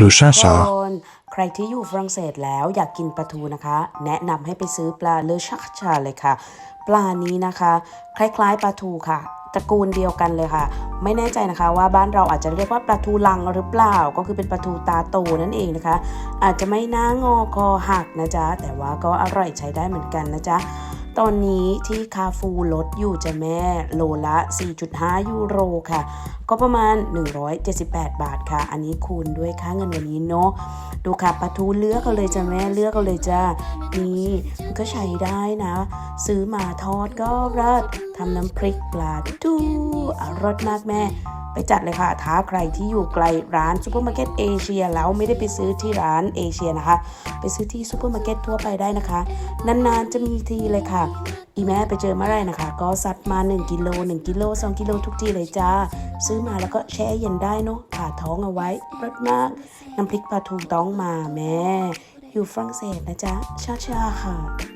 le chinchard, คนใครที่อยู่ฝรั่งเศสแล้วอยากกินปลาทูนะคะ แนะนำให้ไปซื้อปลาเลชักชาเลยค่ะ ปลานี้นะคะ คล้ายๆปลาทูค่ะตระกูลเดียวกันเลยค่ะ ไม่แน่ใจนะคะว่าบ้านเราอาจจะเรียกว่าปลาทูลังหรือเปล่า ก็คือเป็นปลาทูตาโตนั่นเองนะคะ อาจจะไม่น่างอคอหักนะจ๊ะแต่ว่าก็อร่อยใช้ได้เหมือนกันนะจ๊ะ ตอนนี้ที่คาฟูลดอยู่จะแม่โลละ 4.5 ยูโรค่ะ ก็ประมาณ 178 บาทค่ะ อันนี้คูณด้วยค่าเงินวันนี้เนาะดูค่ะปลาทูเลือกเอาเลยจ้ะแม่เลือกเอาเลยจ้านี่มันก็ใช้ได้นะ ซื้อมาทอดก็รสทำน้ำพริกปลาทูอร่อยมากแม่ไปจัดเลยค่ะถ้าใครที่อยู่ไกลร้านซูเปอร์มาร์เก็ตเอเชียแล้วไม่ได้ไปซื้อที่ร้านเอเชียนะคะ ไปซื้อที่ซูเปอร์มาร์เก็ตทั่วไปได้นะคะ นานๆจะมีทีเลยค่ะอีแม่ไปเจอเมื่อไรนะคะ ก็ซัดมา 1กิโล1กิโล2กิโลทุกทีเลยจ้า ซื้อมาแล้วก็แช่เย็นได้เนาะผ่าท้องเอาไว้รสมากน้ำพริกปลาทูต้องมาแม่ อยู่ฝรั่งเศสนะจ๊ะชาชาค่ะ